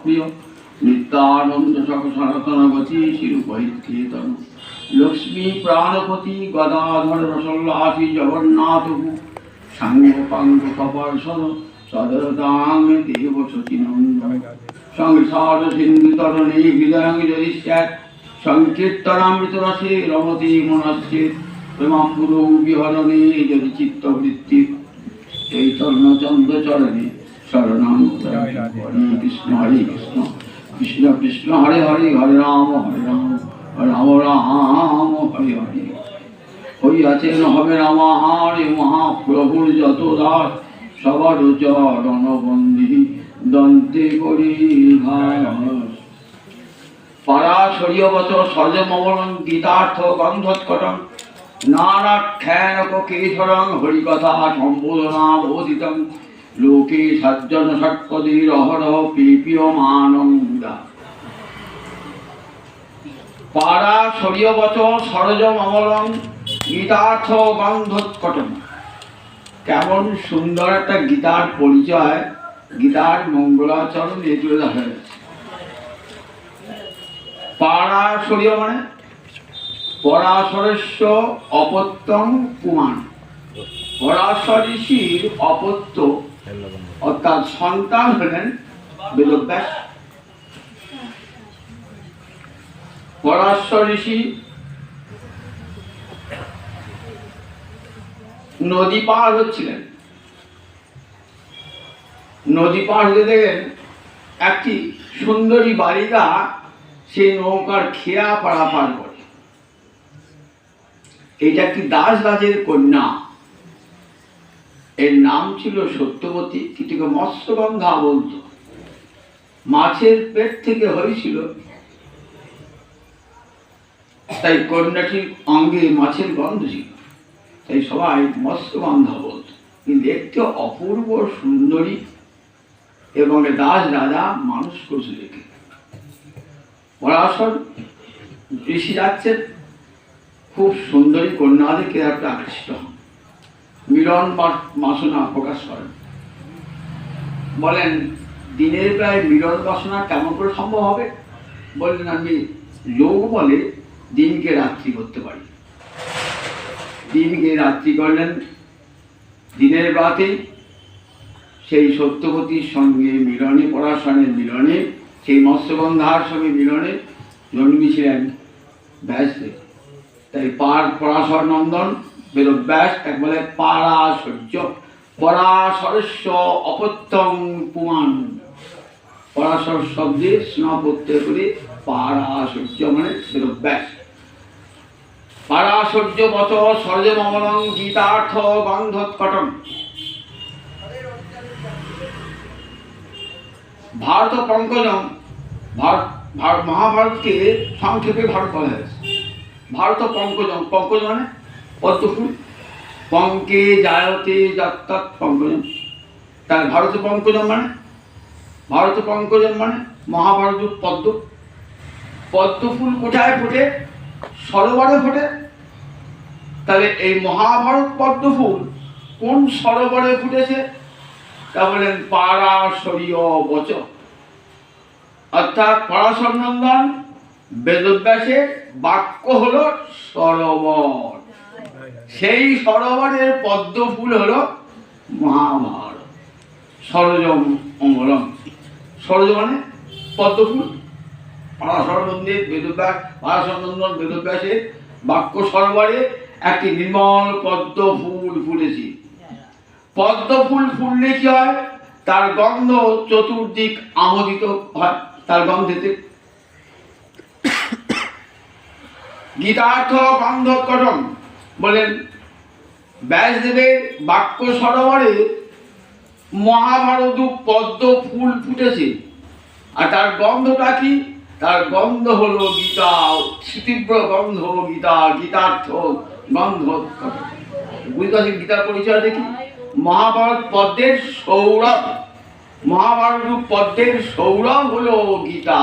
প্রিয় নিত্যানন্দ সক সনাতনগতি শিরুপহিতন লক্ষ্মী প্রাণপতি গদাধর রসল্লাসী জগন্নাথ সাঙ্গ পাঙ্গ কপাল সদ সদরদাং দেব সচিনন্দ সংসার সিন্ধু তরণে হৃদয়ং যদি সংকীর্তনামৃত রসে রমতি মনস্যে প্রেমাম্বুরৌ বিহরণে যদি চিত্তবৃত্তি চৈতন্য চন্দ্র চরণে শরণাং হরে কৃষ্ণ হরে কৃষ্ণ। কৃষ্ণ কৃষ্ণ হরে হরে হরে রাম হরে রাম রাম রাম, হরে হরে। হইয়াছেন হবে রামাহারে মহাপ্রভুর যত দাস সবার চরণ বন্দি দন্তে করি ঘাস পরাশরীয়বত সজমমলং গীতার্থ গন্ধৎকটং। নানাখ্যানক কেশরং হরিকথা সম্বোধনা বোধিতং লোকে সজ্জন ষটপদীর অহরহ পিপীয়মানং মুদা পারা সরিয়বচ সরজম অমলং গীতার্থ গন্ধৎকটং কেমন সুন্দর একটা গীতার পরিচয়, গীতার মঙ্গলাচরণ এগুলো দেখা যাচ্ছে পারাশরীয় মানে পরাশরস্য অপত্যং কুমান পরাশর ঋষির অপত্য অর্থাৎ সন্তান হলেন বেদব্যাস। পরাশর ঋষি নদী পার হচ্ছিলেন। নদী পার হতে দেখেন একটি সুন্দরী বালিকা সেই নৌকার খেয়া পারাপার করে। এটা একটি দাস রাজের কন্যা। এর নাম ছিল সত্যবতী কিন্তু মৎস্যগন্ধা বলতো। মাছের পেট থেকে হয়েছিল। তাই কন্যাটির অঙ্গে মাছের গন্ধ ছিল। তাই সবাই মৎস্যগন্ধা বলতো। কিন্তু দেখতে অপূর্ব সুন্দরী এবং দাস রাজা মানুষ করছে দেখে পরাশর ঋষি যাচ্ছেন। খুব সুন্দরী কন্যা দেখে একটা আকৃষ্ট হন। মিলন বাসনা প্রকাশ করেন। বলেন, দিনের প্রায় মিলন বাসনা কেমন করে সম্ভব হবে? বললেন, আমি যোগ বলে দিনকে রাত্রি করতে পারি। দিনকে রাত্রি করলেন, দিনের রাতে সেই সত্যপতির সঙ্গে মিলনে পরাশনের মিলনে, সেই মৎস্যগন্ধার সঙ্গে মিলনে জন্মেছিলেন ব্যাসদেব তাই পার পরাশর নন্দন বেদব্যাস এক বলে পারাশর্য পরাশরস্য অপত্যং পুমান। পরাশর শব্দে স্নেহ প্রত্যয় করে পারাশর্য মানে বেদব্যাস পারাশর্য বচ সর্জমলং গীতার্থ গন্ধৎকটম ভারত পঙ্কজম ভারত ভারত মহাভারতকে সংক্ষেপে ভারত বলা হয়েছে। ভারত পঙ্কজম, পঙ্কজ মানে পদ্মফুল, পঙ্কে জায়তে যাত্রাত পঙ্কজম। তার ভারত পঙ্কজম মানে? ভারত পঙ্কজম মানে মহাভারত পদ্ম। পদ্ম ফুল কোথায় ফোটে? সরোবরে ফোটে। তাহলে এই মহাভারত পদ্ম ফুল কোন সরোবরে ফুটেছে? তা বলেন পারাশরীয় বচ। অর্থাৎ পরাশর নন্দন বেদব্যাসের বাক্য হল সরোবর। সেই সরোবরের পদ্ম ফুল হলো মহাভারত সরজম অমরম। সরজ মানে পদ্ম ফুল বেদব্যাস বেদব্যাসের বাক্য সরোবরে একটি নির্মল পদ্ম ফুল পদ্ম ফুল ফুললে কি হয়? তার গন্ধ চতুর্দিক আমোদিত হয়। তার গন্ধেতে। গীতার্থ গন্ধ কটম। বলেন, ব্যাসদেবের বাক্য সরোবরে মহাভারত পদ্ম ফুল ফুটেছে। আর তার গন্ধটা কি? তার গন্ধ হলো গীতা তীব্র গন্ধ গীতা, গীতার্থ গন্ধ বুঝতে গীতার পরিচয় দেখি মহাভারত পদ্মের সৌরভ, মহাভারত পদ্মের সৌরভ হলো গীতা।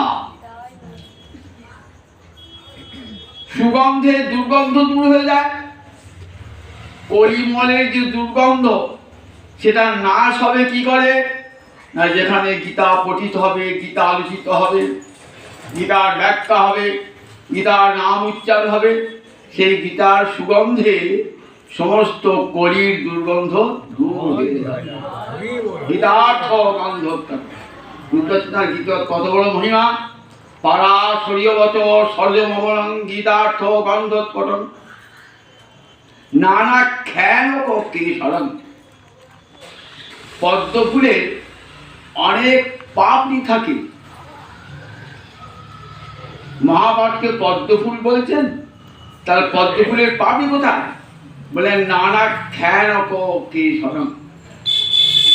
সুগন্ধে দুর্গন্ধ দূর হয়ে যায়। পরিমলের যে দুর্গন্ধ, সেটা নাশ হবে কি করে? না, যেখানে গীতা পঠিত হবে, গীতা আলোচিত হবে, গীতার ব্যাখ্যা হবে, গীতার নাম উচ্চার হবে, সেই গীতার সুগন্ধে সমস্ত কলির দুর্গন্ধ দূর হয়ে যাবে গীতার্থ গন্ধ রুদ্রচনা গীত কত বড় মহিমা? পারা সরিয়বত সর্বমবলং গীতার্থ গন্ধোৎকটন নানা খ্যান কেশরম পদ্ম ফুলের অনেক পাপড়ি থাকে। মহাভারতকে পদ্ম ফুল বলছেন? তার পদ্ম ফুলের পাপড়ি কোথায়? বলেন, নানা খ্যান কেশরম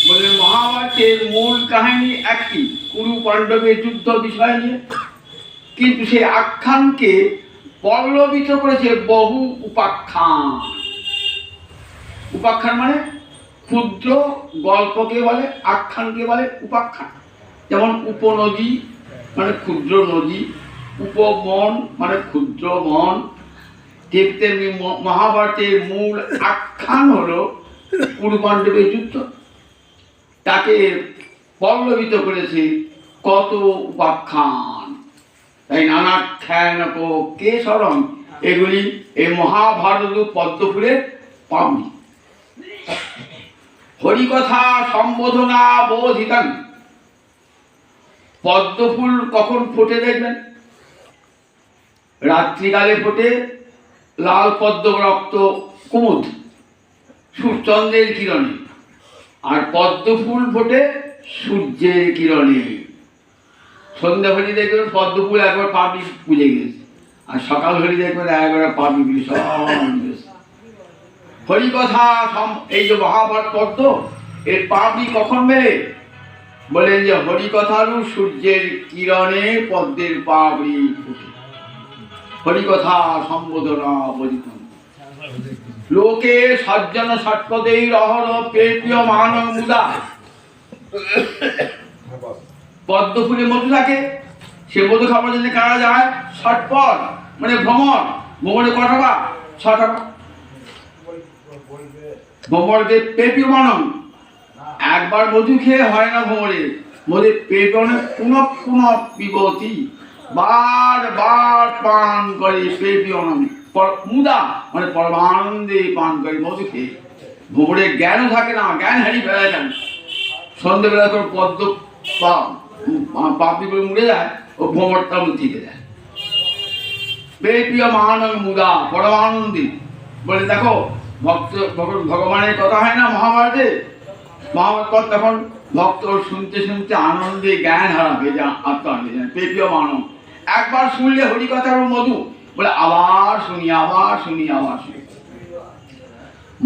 বললেন মহাভারতের মূল কাহিনী একটি। কুরু পাণ্ডবের যুদ্ধ বিষয় নিয়ে। কিন্তু সেই আখ্যানকে পল্লবিত করেছে বহু উপাখ্যান। উপাখ্যান মানে ক্ষুদ্র গল্পকে বলে, আখ্যানকে বলে উপাখ্যান। যেমন উপনদী মানে ক্ষুদ্র নদী উপমন মানে ক্ষুদ্র মন ঠিক তেমনি মহাভারতের মূল আখ্যান হলো কুরু পাণ্ডবের যুদ্ধ। তাকে পল্লবিত করেছে কত উপাখ্যান। তাই নানা খ্যান কে স্মরণ এগুলি এই মহাভারত পদ্মফুলের পাবনি হরিকথা সম্বোধনা বোধিতান পদ্মফুল কখন ফোটে দেখবেন? রাত্রিকালে ফোটে লাল পদ্ম রক্ত কুমুদ সূর্যচন্দ্রের কিরণে। আর পদ্ম ফুল ফোটে সূর্যের কিরণে। সন্ধ্যা হলে দেখবেন পদ্ম ফুল একবার পাপড়ি পুজে গেছে। আর সকাল হলে দেখবেন একবার গুলি সব হরিকথা এই যে মহাভারত পদ্ম এর পাপড়ি কখন মেলে? বলেন যে হরিকথারু সূর্যের কিরণে পদ্মের পাপড়ি ফুটে। হরিকথা সম্বোধনা বলিতন লোকে সজ্জন সৎপদেই রহর প্রেপ্রিয় মানব মুদা। পদ্ম ফুলে মধু থাকে, সে মধু খাবার জন্য কারা যায়? ষটপদ মানে ভ্রমণ, ভ্রমণে ক টাকা ভ্রমণকে পেপি মানব একবার মধু খেয়ে হয় না ভ্রমণে মধু পেপনে পুনঃ পুনঃ পিবতি বার বার পান করে পেপি অনম মুদা মানে পরমানন্দে পান করে মধু খেয়ে। ভ্রমণে জ্ঞানও থাকে না, জ্ঞান হারিয়ে ফেলা যান সন্ধ্যেবেলা তোর পদ্ম পাপড়ি করে মুড়ে যায়, ও ভ্রমণটা থেকে যায়। প্রিয় মহানন্দ মুদা, পরমানন্দী। বলে দেখো ভক্ত ভগ- ভগবানের কথা হয় না মহাভারতে? মহাভারত তখন ভক্ত শুনতে শুনতে আনন্দে জ্ঞান হারাবে যা আত্মা যান মানব। একবার শুনলে হরিকথার মধু, বলে আবার শুনি আবার শুনি আবার শুনি।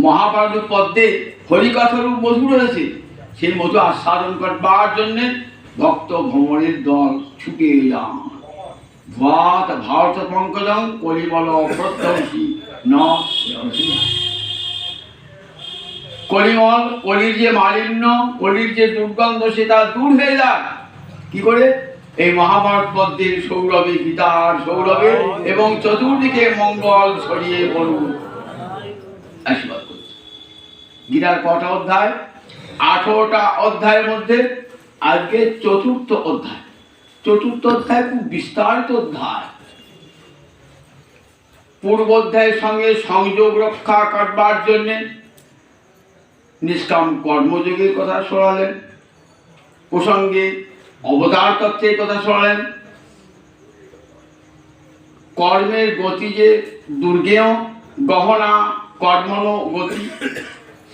মহাভারত পদ্মে হরিকথারও মধু রয়েছে, সেই মধু আস্বাদন করবার জন্যে ভক্ত ভ্রমণের দল ছুটে যান ভাত ভারত পঙ্কজং কলিবল প্রত্যংশী, ন কলিমল, কলির যে মালিন্য, কলির যে দুর্গন্ধ, সেটা দূর হয়ে যায় কি করে? এই মহাভারত পদ্মের সৌরভে, গীতার সৌরভে, এবং চতুর্দিকে মঙ্গল ছড়িয়ে পড়ুন। আশীর্বাদ গীতার কটা অধ্যায়? আঠেরোটা অধ্যায়ের মধ্যে আজকে চতুর্থ অধ্যায়। চতুর্থ অধ্যায় খুব বিস্তারিত অধ্যায়। পূর্ব অধ্যায়ের সঙ্গে সংযোগ রক্ষা করবার জন্য নিষ্কাম কর্মযোগের কথা শোনালেন, প্রসঙ্গে অবতার তত্ত্বের কথা শোনালেন। কর্মের গতি যে দুর্গেয়, গহনা কর্মণ গতি,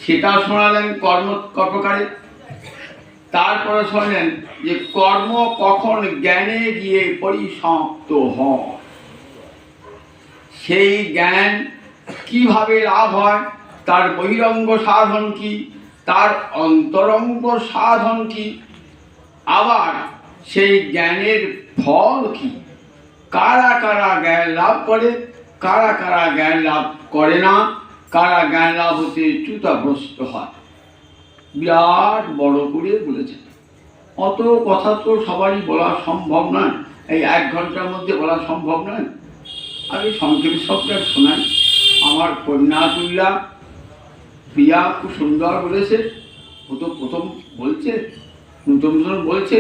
সেটা শোনালেন কর্ম কর্মকারে। তারপরে শোনেন যে কর্ম কখন জ্ঞানে গিয়ে পরিসমাপ্ত হয়? সেই জ্ঞান কীভাবে লাভ হয়? তার বহিরঙ্গ সাধন কি? তার অন্তরঙ্গ সাধন কি? আবার সেই জ্ঞানের ফল কি? কারা কারা জ্ঞান লাভ করে? কারা কারা জ্ঞান লাভ করে না? কারা জ্ঞান লাভ হতে চ্যুতাগ্রস্ত হয়? বিরাট বড় করে বলেছেন অত কথা তো সবারই বলা সম্ভব নয়। এই এক ঘণ্টার মধ্যে বলা সম্ভব নয়। আমি সংক্ষেপ সবটা শোনাই। আমার কন্যা তুল্লা প্রিয়া খুব সুন্দর বলেছে। ও তো প্রথম বলছে নতুন বলছে,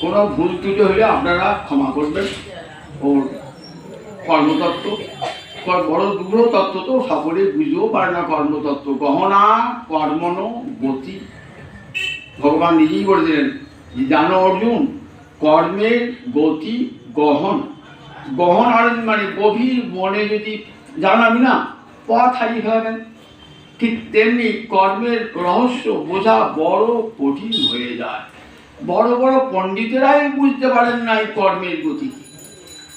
কোনো ভুল ত্রুটি হলে আপনারা ক্ষমা করবেন। ওর কর্মতত্ত্ব বড় দুগ্ধ তত্ত্ব তো সকলে বুঝতেও পারে না কর্মতত্ত্ব। গহনা কর্মণ গতি। ভগবান নিজেই বলে দিলেন যে, জানো অর্জুন কর্মের গতি, গহন। গহন আর মানে গভীর মনে যদি জানাবি না, পথ হারিয়ে ফেলবেন। ঠিক তেমনি কর্মের রহস্য বোঝা বড় কঠিন হয়ে যায়। বড় বড় পণ্ডিতেরাই বুঝতে পারেন না এই কর্মের গতি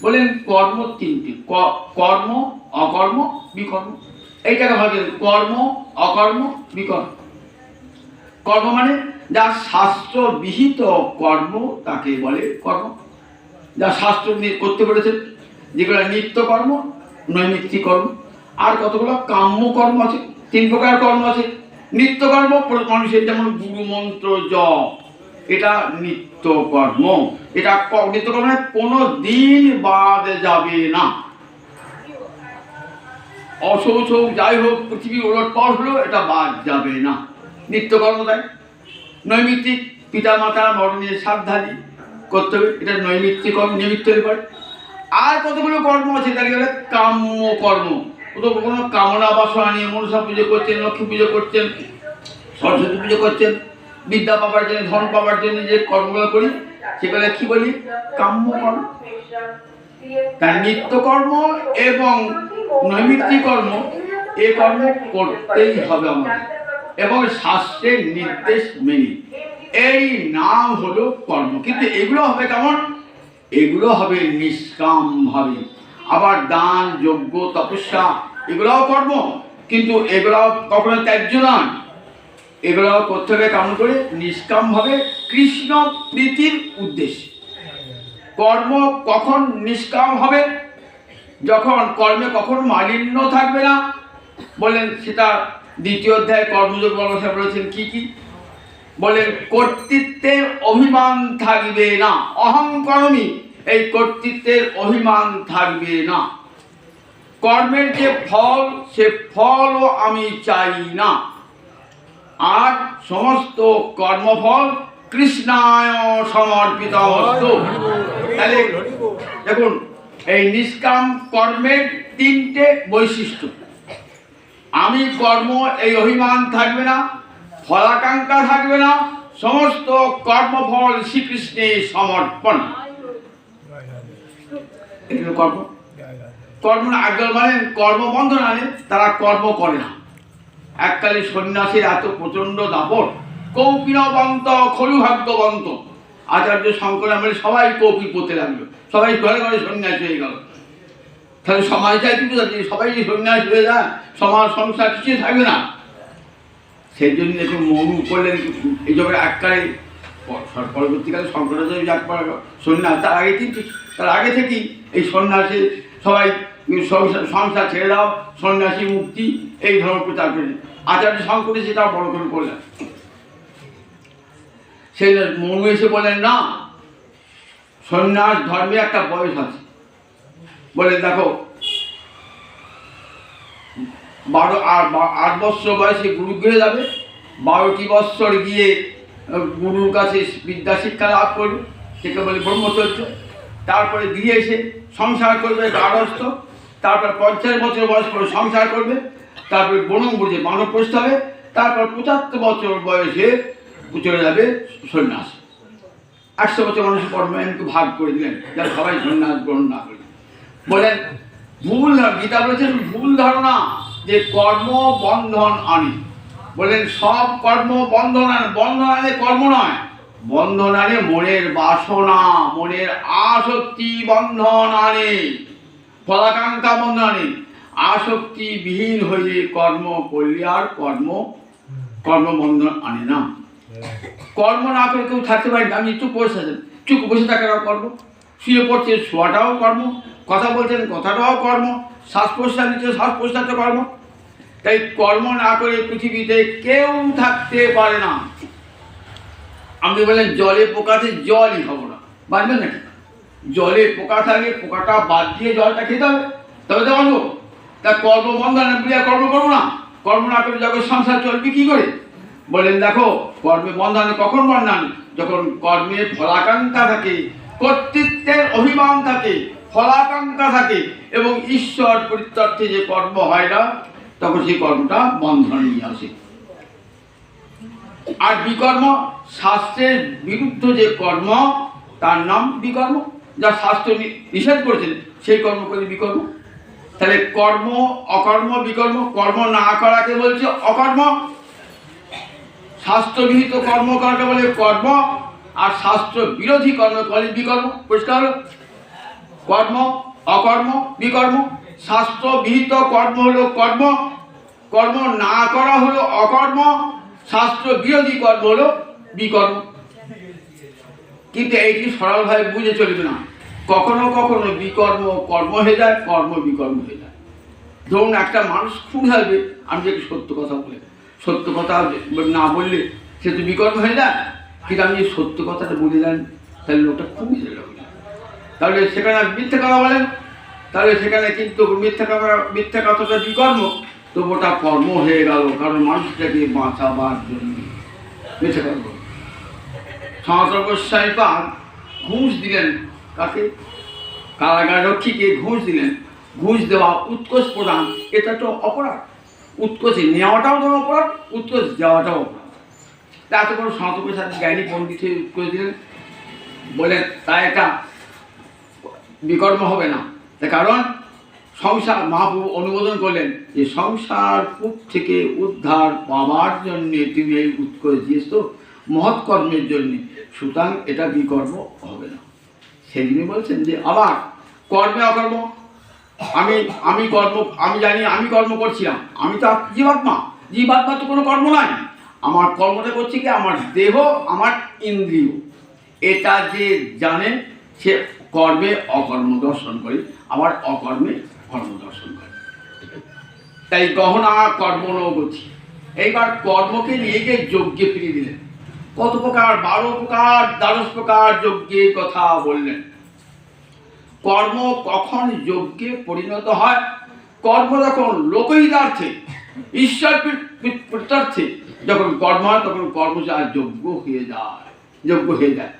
বলেন, কর্ম তিনটি কর্ম, অকর্ম, বিকর্ম। এইটাকে ভাবেন কর্ম, অকর্ম, বিকর্ম। কর্ম মানে যা শাস্ত্র বিহিত কর্ম তাকে বলে কর্ম। যা শাস্ত্র করতে পেরেছেন, যেগুলো নিত্য কর্ম নৈমিত্তিক কর্ম। আর কতগুলো কাম্য কর্ম আছে তিন প্রকার কর্ম আছে। নিত্য কর্ম প্র- মানুষের যেমন গুরু, মন্ত্র, জপ, এটা নিত্য কর্ম। এটা ক- নিত্য কর্ম মানে কোনো দিন বাদ যাবে না। অশৌচ হোক, যাই হোক, পৃথিবী ওলট পর হলো এটা বাদ যাবে না। নিত্যকর্ম তাই। নৈমিত্তিক পিতা মাতা মরণের সাবধানী করতে হবে। এটা নৈমিত্তিক কর্ম, নিমিত্ত হতে পারে। আর কতগুলো কর্ম আছে? তাকে বলে কাম্য কর্ম। কোথাও কোনো কামনা বাসনা নিয়ে মনসা পুজো করছেন, লক্ষ্মী পুজো করছেন, সরস্বতী পুজো করছেন, বিদ্যা পাবার জন্য, ধন পাবার জন্য যে কর্মগুলো করি, সেগুলো কি বলি? কাম্য কর্ম। তার নিত্যকর্ম এবং নৈমিত্তিক কর্ম, এ কর্ম করতেই হবে আমাদের। এবং শাস্ত্রের নির্দেশ মেনে। এই নাম হলো কর্ম। কিন্তু এগুলো হবে কেমন? এগুলো হবে নিষ্কাম ভাবে। আবার দান, যজ্ঞ, তপস্যা, এগুলোও কর্ম। কিন্তু এগুলো কখনো ত্যায্য নয়। এগুলো করতে হবে কেমন করে? নিষ্কাম ভাবে কৃষ্ণ প্রীতির উদ্দেশ্যে। কর্ম কখন নিষ্কাম হবে? যখন কর্মে কখন মালিন্য থাকবে না। বলেন, সেটা দ্বিতীয় অধ্যায় কর্মযোগ বলসা বলেছেন কি কি? বলেন কর্তৃত্বের অভিমান থাকবে না অহংকর্মী এই কর্তৃত্বের অভিমান থাকবে না। কর্মের যে ফল, সে ফলও আমি চাই না। আর সমস্ত কর্মফল কৃষ্ণায় সমর্পিত তাহলে দেখুন, এই নিষ্কাম কর্মের তিনটে বৈশিষ্ট্য। আমি কর্ম, এই অভিমান থাকবে না, ফলাকাঙ্ক্ষা থাকবে না, সমস্ত কর্মফল শ্রীকৃষ্ণের সমর্পণ। কর্ম কর্ম? না একদল মানে কর্মবন্ধ আনে তারা কর্ম করে না। এককালে সন্ন্যাসীর এত প্রচণ্ড দাপট, কৌপিনবন্ত খলুভাগ্যবন্ত আচার্য শঙ্কর আমলে সবাই কৌপি পড়তে লাগল, সবাই ঘরে ঘরে সন্ন্যাসী হয়ে গেল। তাহলে সমাজটাই কিন্তু সবাই যে সন্ন্যাস হয়ে যায়, সমাজ সংসার কিছুই থাকবে না। সেই জন্য একটু মনু করলেন, এই জন্য এককালে পরবর্তীকালে শঙ্করাচার্য যাক পড়া সন্ন্যাস, তার আগে কিন্তু তার আগে থেকেই এই সন্ন্যাসে সবাই সংসার ছেড়ে দাও, সন্ন্যাসী মুক্তি, এই ধর্ম প্রচার করে আচার্য শঙ্করে সেটা বড় করে করলেন সেই মনু এসে বলেন না, সন্ন্যাস ধর্মে একটা বয়স আছে। বলে দেখো, বারো আট বৎসর বয়সে গুরুগৃহে যাবে, বারোটি বৎসর গিয়ে গুরুর কাছে বিদ্যা শিক্ষা লাভ করবে সেকে বলে ব্রহ্মচর্য। তারপরে দিয়ে এসে সংসার করবে গারস্থ তারপর পঞ্চাশ বছর বয়স করে সংসার করবে। তারপরে বনং বুঝে বানপ্রস্থ হবে। তারপর পঁচাত্তর বছর বয়সে চলে যাবে সন্ন্যাস। একশো বছর মানুষ কর্মায়নকে ভাগ করে দিলেন যারা সবাই সন্ন্যাস গ্রহণ না করে। বলেন, ভুল গীতা বলেছেন ভুল ধারণা যে কর্ম বন্ধন আনে। বলেন, সব কর্ম বন্ধন আনে বন্ধন আনে কর্ম নয়। বন্ধন আনে মনের বাসনা, মনের আসক্তি বন্ধন আনে ফলাকাঙ্ক্ষা বন্ধন আনে আসক্তি বিহীন হয়ে কর্ম করলে আর কর্ম কর্মবন্ধন আনে না। কর্ম না করে কেউ থাকতে পারে আপনি চুপ বসে চুপ বসে থাকাটাও কর্ম? শুয়ে পড়ছে শোয়াটাও কর্ম, কথা বলছেন কথাটাও কর্ম, শ্বাস প্রশ্বাস নিচ্ছে শ্বাস প্রশ্বাসও কর্ম। তাই কর্ম না করে পৃথিবীতে কেউ থাকতে পারে না। আপনি বলেন জলে পোকাতে জলই খাব না। বাঁচবেন নাকি? জলে পোকা থাকলে পোকাটা বাদ দিয়ে জলটা খেতে হবে। তবে তো বাঁচবো তা কর্ম বন্ধ না কর্ম করব না। কর্ম না করে যখন সংসার চলবে, কি করে? বলেন, দেখো, কর্মে বন্ধন কখন বন্ধন যখন কর্মের ফলাকাঙ্ক্ষা থাকে, কর্তৃত্বের অভিমান থাকে, ফলাকাঙ্ক্ষা থাকে এবং ঈশ্বর পরিত্যার্থে যে কর্ম হয় না তখন সেই কর্মটা বন্ধন নিয়ে আসে। আর বিকর্ম, শাস্ত্রের বিরুদ্ধ যে কর্ম, তার নাম বিকর্ম। যা শাস্ত্র নিষেধ করেছেন, সেই কর্ম করে বিকর্ম। তাহলে কর্ম, অকর্ম, বিকর্ম, কর্ম না করাকে বলছে অকর্ম। শাস্ত্রবিহিত কর্ম করাকে বলে কর্ম, আর শাস্ত্র বিরোধী কর্ম বলে বিকর্ম। পরিষ্কার কর্ম, অকর্ম, বিকর্ম। শাস্ত্র বিহিত কর্ম হলো কর্ম কর্ম না করা হলো অকর্ম শাস্ত্র বিরোধী কর্ম হলো বিকর্ম। কিন্তু এইটি সরলভাবে বুঝে চলবে না? কখনো কখনো বিকর্ম কর্ম হয়ে যায়, কর্ম বিকর্ম হয়ে যায়। ধরুন একটা মানুষ খুব হবে, আমি যদি সত্য কথা বলে, সত্য কথা না বললে সে তো বিকর্ম হয়ে যায়। কিন্তু আমি সত্য কথাটা বলে দেন, তাহলে লোকটা খুবই তাহলে সেখানে আপনি মিথ্যে কথা বলেন তাহলে সেখানে কিন্তু মিথ্যা মিথ্যা কথাটা বিকর্ম তো ওটা কর্ম হয়ে গেল, কারণ মানুষটাকে বাঁচাবার জন্য। মিথ্যে বলে। সনাতন গোস্বামী পাক ঘুষ দিলেন কাকে? কারাগার রক্ষীকে ঘুষ দিলেন। ঘুষ দেওয়া উৎকোষ প্রদান, এটা তো অপরাধ। উৎকোষে নেওয়াটাও তো অপরাধ, উৎকোষ দেওয়াটাও অপরাধ। এত বড় সনাতন গোস্বামী জ্ঞানী পণ্ডিত উৎকোষ দিলেন। বলেন তা এটা বিকর্ম হবে না। কারণ সংসার মহাপ্রভু অনুমোদন করলেন যে সংসার কূপ থেকে উদ্ধার পাওয়ার জন্য তুমি এই উৎকোষ দিয়েছ, মহৎ কর্মের জন্য। সুতরাং এটা বিকর্ম হবে না। সেদিনই বলছেন যে আবার কর্মে অকর্ম। আমি আমি কর্ম, আমি জানি আমি কর্ম করছিলাম আমি। তো জীবাত্মা। জীবাত্মা তো কোনো কর্ম নাই। আমার কর্মটা করছে কি? আমার দেহ, আমার ইন্দ্রিয়। এটা যে জানে সে কর্মে অকর্ম দর্শন করে, আবার অকর্মে কর্ম দর্শন করে। তাই গহনা, কর্ম নগতি এইবার কর্মকে নিয়ে গিয়ে যজ্ঞে ফিরিয়ে দিলেন। কত প্রকার, বারো প্রকার, দ্বাদশ প্রকার যজ্ঞের কথা বললেন। কর্ম কখন যজ্ঞে পরিণত হয়? কর্ম যখন লোকহিতার্থে ঈশ্বর প্রত্যার্থে যখন কর্ম হয়, তখন কর্ম আর যোগ্য হয়ে যায় যোগ্য হয়ে যায়।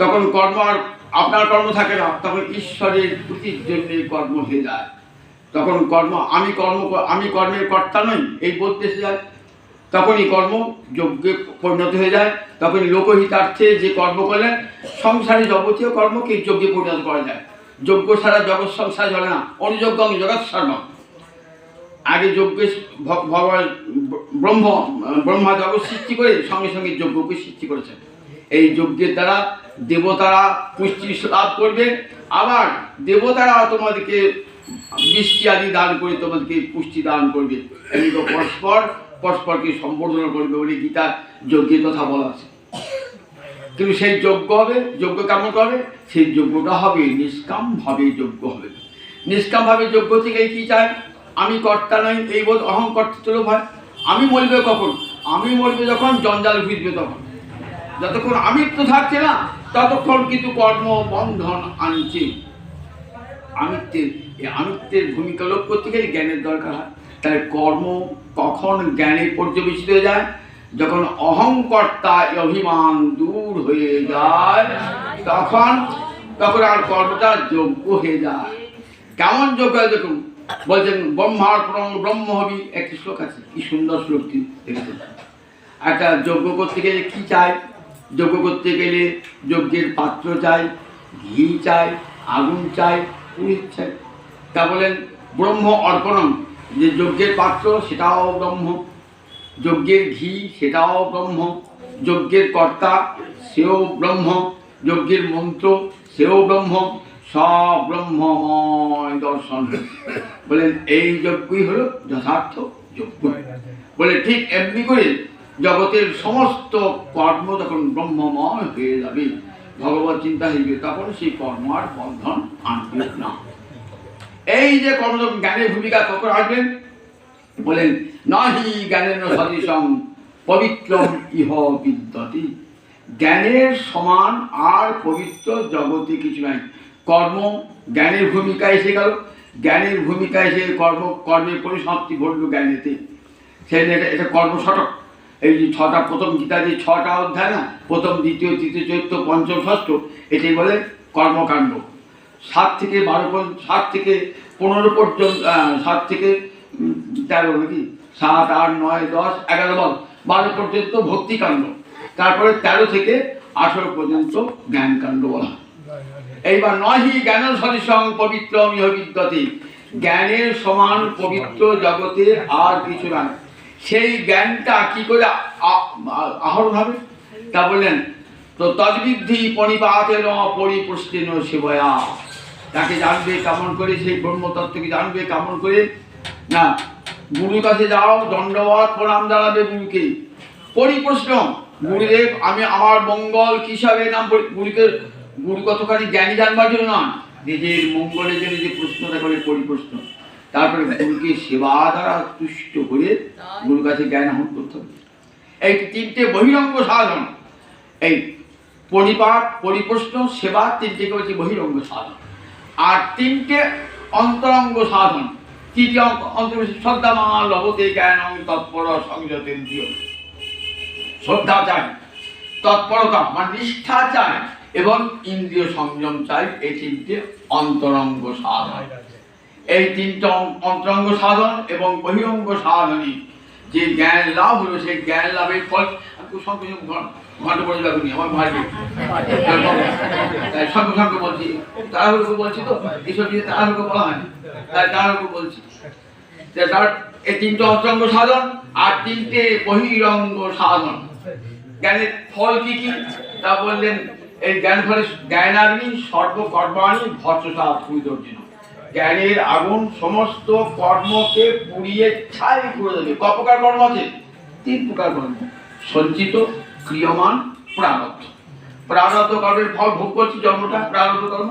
তখন কর্ম আর আপনার কর্ম থাকে না, তখন ঈশ্বরের প্রতির জন্য কর্ম হয়ে যায়। তখন কর্ম, আমি কর্ম আমি কর্মের কর্তা নই, এই বলতে এসে যায় তখনই কর্ম যজ্ঞে পরিণত হয়ে যায়, তখনই লোকহিতার্থে যে কর্ম করলেন সংসারে যাবতীয় কর্মকে যজ্ঞে পরিণত করা যায়। যজ্ঞ ছাড়া জগৎ সংসার চলে না, অনুযজ্ঞ জগৎ সর্ব আগে যজ্ঞে ভগবান ব্রহ্ম, ব্রহ্মা জগৎ সৃষ্টি করে সঙ্গে সঙ্গে যজ্ঞকে সৃষ্টি করেছেন। এই যজ্ঞের দ্বারা দেবতারা পুষ্টি লাভ করবে। আবার দেবতারা তোমাদেরকে বৃষ্টি আদি দান করে তোমাদেরকে পুষ্টি দান করবে। এগুলো পরস্পর, পরস্পরকে সম্বর্ধনা করবে বলে গীতা যজ্ঞের কথা বলা আছে। কিন্তু সেই যজ্ঞ হবে, যজ্ঞ কেমন হবে? সেই যজ্ঞটা হবে, নিষ্কামভাবে যজ্ঞ হবে। নিষ্কামভাবে যজ্ঞ থেকে কি চায়? আমি কর্তা নই, এই বোধ অহংকর্তৃত্ব হয় আমি মরবে কখন? আমি মরবে যখন, জঞ্জাল ভিজবে তখন। যতক্ষণ আমিত্ব থাকছে না, ততক্ষণ কিন্তু কর্ম বন্ধন আনছে। আমিত্বের, এই আমিত্বের ভূমিকা লোপ করতে গেলে জ্ঞানের দরকার হয়। তাহলে কর্ম কখন জ্ঞানে পর্যবেসিত হয়ে যায়? যখন অহংকর্তা অভিমান দূর হয়ে যায়, তখন তখন আর কর্মটা যোগ্য হয়ে যায়। কেমন যোগ্য হয় দেখুন, বলছেন ব্রহ্মার ব্রহ্ম হবি। একটি শ্লোক আছে, কি সুন্দর শ্লোকটি একটা যজ্ঞ করতে গেলে কি চাই? যজ্ঞ করতে গেলে যজ্ঞের পাত্র চাই, ঘি চাই, আগুন চাই, পুরীর চাই। তা বলেন, ব্রহ্ম অর্পণম, যে যজ্ঞের পাত্র সেটাও ব্রহ্ম। যজ্ঞের ঘি সেটাও ব্রহ্ম। যজ্ঞের কর্তা সেও ব্রহ্ম। যজ্ঞের মন্ত্র সেও ব্রহ্ম। সব ব্রহ্মময় দর্শন। বলেন, এই যজ্ঞই হলো যথার্থ যজ্ঞ। বলে ঠিক এমনি করে জগতের সমস্ত কর্ম তখন ব্রহ্মময় হয়ে যাবে, ভগবত চিন্তা হইবে তখন সেই কর্ম আর বন্ধন আনবে না। এই যে কর্ম জ্ঞানের ভূমিকা কখন আসবেন বলেন, নাহি জ্ঞানের সদৃশম পবিত্র ইহ বিদ্যতি। জ্ঞানের সমান আর পবিত্র জগতে কিছু নাই। কর্ম জ্ঞানের ভূমিকা এসে গেল। জ্ঞানের ভূমিকা এসে কর্ম, কর্মের পরিসমাপ্তি ঘটল জ্ঞানেতে। সেই এটা এটা কর্মসটক। এই যে ছটা, প্রথম গীতা যে ছটা অধ্যায় না, প্রথম, দ্বিতীয়, তৃতীয় চৈত্র পঞ্চম, ষষ্ঠ, এটাই বলে কর্মকাণ্ড। সাত থেকে বারো পর্যন্ত, সাত থেকে পনেরো পর্যন্ত সাত থেকে তেরো নাকি সাত, আট, নয়, দশ, এগারো বল, বারো পর্যন্ত ভক্তিকাণ্ড। তারপরে তেরো থেকে আঠেরো পর্যন্ত জ্ঞানকাণ্ড বলা এইবার নহি জ্ঞান সদৃশং পবিত্র ইহ বিদ্যতে। জ্ঞানের সমান পবিত্র জগতে আর কিছু নাই। সেই জ্ঞানটা কি করে আহরণ হবে? তা বললেন, তো তদ্বিদ্ধি পরিপাতেন পরিপুষ্টিন শিবয়া। তাকে জানবে কেমন করে, সেই ব্রহ্মতত্ত্বকে জানবে কেমন করে? না, গুরুর কাছে যাও দণ্ডবাদ প্রণাম জানাবে গুরুকে। পরিপ্রশ্ন গুরুদেব, আমি আমার মঙ্গল কিসবে? নাম গুরুকে, গুরু কতখানি জ্ঞানী জানবার জন্য নয় নিজের মঙ্গলের জন্য যে প্রশ্নটা করে পরিপ্রশ্ন তারপরে গুরুকে সেবা দ্বারা তুষ্ট করে গুরুর কাছে জ্ঞান আহরণ করতে হবে। এই তিনটে বহিরঙ্গ সাধন, এই পরিপাক, পরিপ্রশ্ন, সেবা তিনটেকে হচ্ছে বহিরঙ্গ সাধন। আর তিনটে অন্তরঙ্গ সাধন, তৃতীয় অন্তর শ্রদ্ধা মা লবতে জ্ঞান তৎপর সংযতেন্দ্রিয় শ্রদ্ধা চাই, তৎপরতা মানে নিষ্ঠা চাই, এবং ইন্দ্রিয় সংযম চাই, এই তিনটে অন্তরঙ্গ সাধন। এই তিনটা অন্তরঙ্গ সাধন এবং বহিরঙ্গ সাধনে যে জ্ঞান লাভ হলো, সেই জ্ঞান লাভের ফল সঙ্গে সঙ্গে ঘণ্টা পড়ে যাব আমার ভাই তাই সঙ্গে সঙ্গে বলছি তাড়াহুড়ো বলছি তো এইসব জিনিস তাড়াহুড়ো বলা হয় না। তাই তাড়াহুড়ো বলছি। তার এই তিনটে অন্তরঙ্গ সাধন আর তিনটে বহিরঙ্গ সাধন। জ্ঞানের ফল কি কি? তা বললেন, এই জ্ঞান ফলে জ্ঞানাগ্নি সর্বকর্মাণি ভৎসা পূজর্জন জ্ঞানের আগুন সমস্ত কর্মকে পুড়িয়ে ছাই করে দেবে। ক প্রকার কর্ম আছে? তিন প্রকার কর্ম। সঞ্চিত, ক্রিয়মান, প্রাণত। প্রাণত কর্মের ফল ভোগ করছি জন্মটা, প্রাণত কর্ম।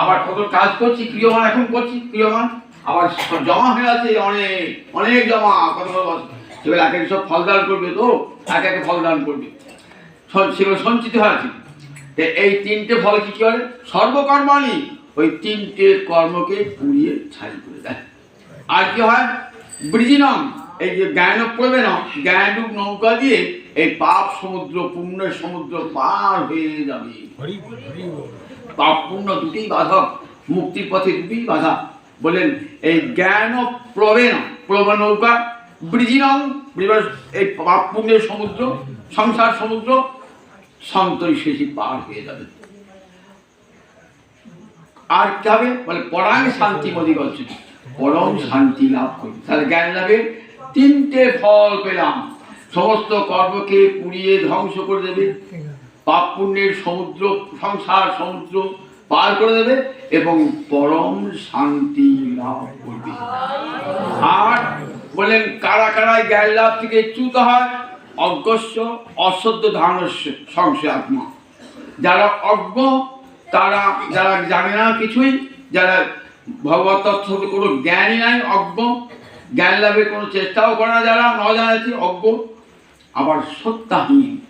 আবার কত কাজ করছি, ক্রিয়মান এখন করছি, ক্রিয়মান। আবার জমা হয়ে আছে অনেক অনেক জমা, কত। সেগুলো এক সব ফলদান করবে তো? এক এক ফলদান করবে। সেগুলো সঞ্চিত হয়ে আছে। এই তিনটে ফল কি কি হয়? সর্বকর্মাণি। ওই তিনটে কর্মকে পুড়িয়ে ছাই করে দেয়। আর কি হয়? ব্রিজিনম এই যে জ্ঞান প্রবেন জ্ঞানরূপ নৌকা দিয়ে এই পাপ সমুদ্র পুণ্যের সমুদ্র পার হয়ে যাবে। পাপ পুণ্য দুটোই বাধক মুক্তির পথে দুটোই বাধা। বলেন এই জ্ঞান প্রবেন প্রবণ নৌকা ব্রিজিনং ব্রিজ- এই পাপ পুণ্যের সমুদ্র সংসার সমুদ্র সন্তরি শেষে পার হয়ে যাবে। আর কি হবে? বলে, পরাং শান্তি মদি করছে পরম শান্তি লাভ করি। তাহলে জ্ঞান লাভের তিনটে ফল পেলাম। সমস্ত কর্মকে পুড়িয়ে ধ্বংস করে দেবে। পাপ পুণ্যের সমুদ্র, সংসার, সমুদ্র পার করে দেবে এবং পরম শান্তি লাভ করবে। আর বলেন, কারা কারা এই জ্ঞান লাভ থেকে চ্যুত হয়? অজ্ঞস্য অসদ্য ধারণস্য সংশয় আত্মা যারা অজ্ঞ তারা যারা জানে না কিছুই, যারা ভগবত তত্ত্বের কোনো জ্ঞানই নাই, অজ্ঞ। জ্ঞান লাভের কোনো চেষ্টাও করে না যারা ন জানাচ্ছি অজ্ঞ। আবার সত্যাহীন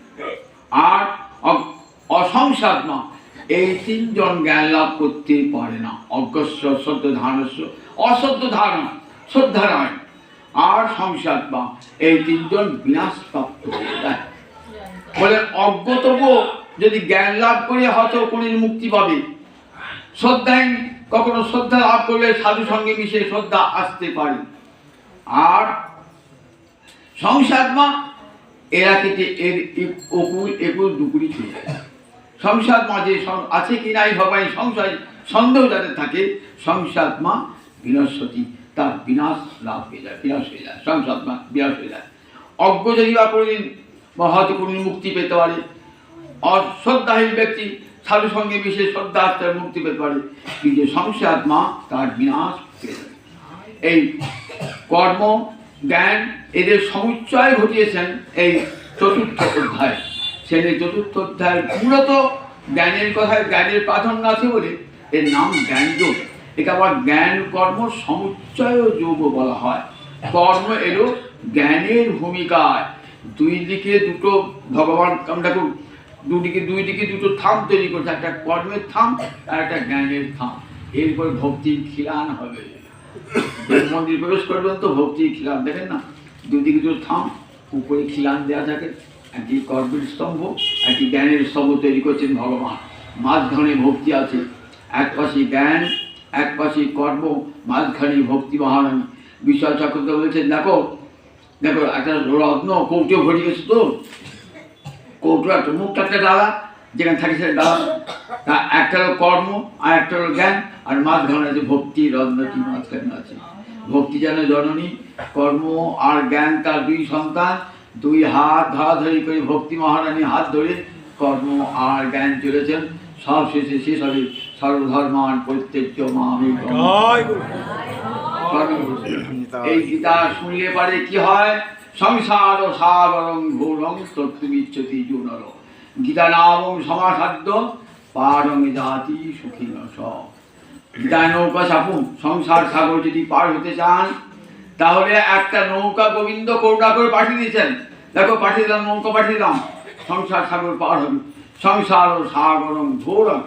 আর অ- অসংসাত্মা এই তিনজন জ্ঞান লাভ করতে পারে না। অজ্ঞস্য সত্য ধারণস্য অসত্য ধারণা শ্রদ্ধা নয় আর সংসাত্মা এই তিনজন বিনাশ প্রাপ্ত যায় বলে অজ্ঞতব যদি জ্ঞান লাভ করে হয়তো কোনদিন মুক্তি পাবে। শ্রদ্ধাহীন কখনো শ্রদ্ধা লাভ করলে সাধু সঙ্গে মিশে শ্রদ্ধা আসতে পারে। আর সংসারমা এরা কিন্তু এর অকুল একুল দুকুলি চলে যায় সংসার মাঝে আছে কি নাই ভবাই সংশয়, সন্দেহ যাদের থাকে সংসাত্মা বিনশ্বতী তার বিনাশ লাভ হয়ে যায়, বিনাশ হয়ে যায় সংসাত্মা বিনাশ হয়ে যায়। অজ্ঞ যদি বা কোনোদিন হয়তো কোনোদিন মুক্তি পেতে পারে অশ্রদ্ধাহীন ব্যক্তি সাধু সঙ্গে মিশে শ্রদ্ধা আসতে মুক্তি পেতে পারে। কিন্তু সংসাত্মা তার বিনাশ এই কর্ম, জ্ঞান, এদের সমুচ্চয় ঘটিয়েছেন এই চতুর্থ অধ্যায়। সেন এই চতুর্থ অধ্যায় মূলত জ্ঞানের কথায় জ্ঞানের প্রাধান্য আছে বলে এর নাম জ্ঞান যোগ। একে আবার জ্ঞান, কর্ম, সমুচ্চয় যোগ বলা হয়। কর্ম এলো জ্ঞানের ভূমিকায়। দুই দিকে দুটো ভগবান আমরা দুদিকে দুই দিকে দুটো থাম তৈরি করছে, একটা কর্মের থাম আর একটা জ্ঞানের থাম। এরপর ভক্তির খিলান হবে। মন্দির প্রবেশ করবেন তো ভক্তির খিলান, দেখেন না? দুদিকে দুটো থাম, উপরে খিলান দেওয়া থাকে। একটি কর্মের স্তম্ভ, একটি জ্ঞানের স্তম্ভ তৈরি করছেন ভগবান। মাঝখানে ভক্তি আছে। এক পাশে জ্ঞান, এক পাশে কর্ম, মাঝখানে ভক্তি মহারানী। বিশ্বনাথ চক্রবর্তী বলেছেন, দেখো দেখো, একটা রত্ন কৌটো ভরে গেছে তো? কৌটো একটা মুখটা একটা ডালা যেখানে থাকে সেটা ডালা। তা একটা হলো কর্ম আর একটা হলো জ্ঞান আর মাঝখানে আছে ভক্তি রত্নটি মাঝখানে আছে। ভক্তি যেন জননী কর্ম আর জ্ঞান তার দুই সন্তান দুই হাত ধরাধরি করে ভক্তি মহারানী হাত ধরে কর্ম আর জ্ঞান চলেছেন। সব শেষে শেষ হবে সর্বধর্মান প্রত্যেক মামি এই গীতা শুনলে পারে কি হয়? সংসার সাগরং ঘোরং তত্ত্ববিচ্ছতি জুনর। গীতা নাম সমাসাধ্য পারং জাতি সুখী স গীতায় নৌকা চাপুন সংসার সাগর যদি পার হতে চান, তাহলে একটা নৌকা গোবিন্দ করুণা করে পাঠিয়ে দিয়েছেন। দেখো, পাঠিয়ে দিলাম, নৌকা পাঠিয়ে দিলাম। সংসার সাগর পার হবে। সংসার ও সাগরং ঘোরং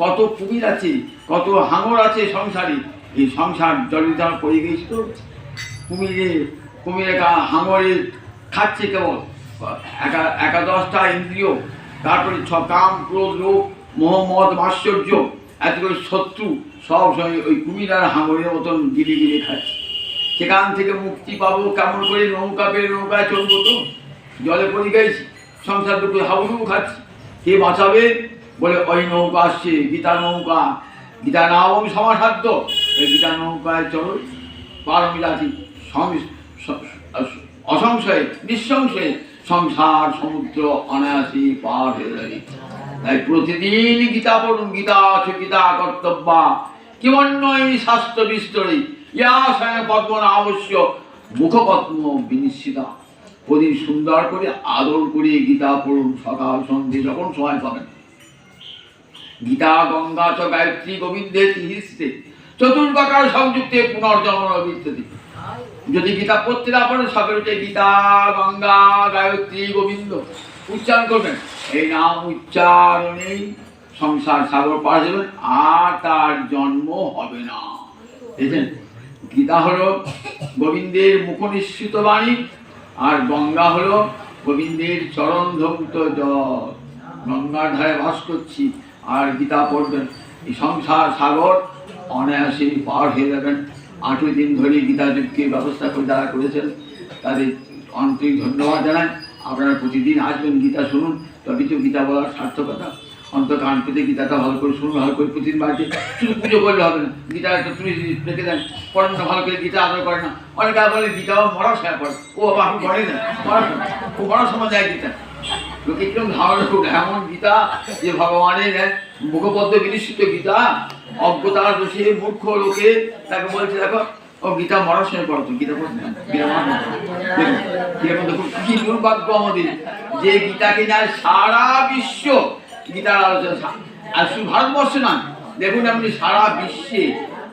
কত কুমির আছে, কত হাঙর আছে সংসারে। এই সংসার জলিত পড়ে গেছে তো কুমিরে কুমিরে কা হাঙরে খাচ্ছে কেবল। একা, একাদশটা ইন্দ্রিয়, তারপরে ছ কাম, ক্রোধ লোক মোহাম্মদ মাশ্চর্য এতগুলো শত্রু, সব সময় ওই কুমির আর হাঙরের মতন গিলে গিলে খাচ্ছে। সেখান থেকে মুক্তি পাবো কেমন করে? নৌকা পেয়ে নৌকায় চলবো তো? জলে পড়ে গেছি, সংসার দুটো হাবুডুবু খাচ্ছি। কে বাঁচাবে? বলে, ওই নৌকা আসছে, গীতা নৌকা। গীতা নাম সমাসাধ্য। ওই গীতা নৌকায় চলো পারমি জাতি সং- স- স- অসংশয়ে, নিঃসংশয়ে সংসার, সমুদ্র, অনায়াসী পার হয়ে যাবে তাই প্রতিদিন গীতা পড়ুন, গীতা বিস্তরে, ইয়া অবশ্য মুখপদ্ম বিনিশ্চিতা। প্রতিদিন সুন্দর করে আদর করে গীতা পড়ুন সকাল সন্ধ্যে, যখন সময় পাবেন। গীতা, গঙ্গা চ গায়ত্রী, গোবিন্দে তিহিস্তে চতুর্বাকার সংযুক্তে পুনর্জন্ম বিদ্যতে যদি গীতা পড়তে না পারেন সকালে উঠে গীতা, গঙ্গা, গায়ত্রী, গোবিন্দ উচ্চারণ করবেন। এই নাম উচ্চারণেই সংসার সাগর হয়ে যাবেন আর তার জন্ম হবে না। দেখেন গীতা হলো গোবিন্দের মুখনিশ্চিত বাণী, আর গঙ্গা হলো গোবিন্দের চরণ ধৌত জল। গঙ্গার ধারে বাস করছি, আর গীতা পড়বেন। এই সংসার সাগর অনায়াসে পার হয়ে যাবেন। আঠেরো দিন ধরে গীতা যুগকে ব্যবস্থা করে যারা করেছেন। তাদের আন্তরিক ধন্যবাদ জানাই। আপনারা প্রতিদিন আসবেন গীতা শুনুন, তবে তো গীতা বলার সার্থকতা। অন্তত কান পেতে গীতাটা ভালো করে শুনুন, ভালো করে প্রতিদিন বাড়িতে শুধু পুজো করলে হবে না। গীতা একটা তুমি রেখে দেন, পড়েন ভালো করে, গীতা আদর করে না। অনেকে বলে গীতা মরার সময় পড়ে। ও বাবা পড়ে না ও মরার সময় যায় গীতা। লোকে কীরকম ধারণা করবে এমন গীতা যে ভগবানের মুখপদ্ম বিনিশ্চিত গীতা। অজ্ঞতার দোষে মূর্খ লোকে তাকে বলছে দেখো ও গীতা মরার সময় গীতা পড়তো গীতা। দেখুন, কি দুর্ভাগ্য আমাদের যে গীতাকে যায় সারা বিশ্ব গীতার আলোচনা আর শুধু ভারতবর্ষে নয় দেখুন আপনি সারা বিশ্বে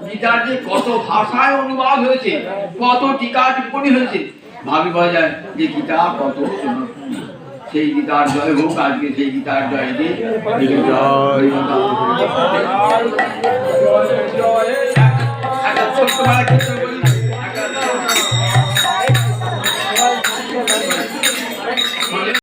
গীতার যে কত ভাষায় অনুবাদ হয়েছে কত টিকা টিপ্পণী হয়েছে ভাবি পাওয়া যায় যে গীতা কত। সেই গীতার জয় হোক আজকে সেই গীতার জয় দিয়ে জয় জয় জয়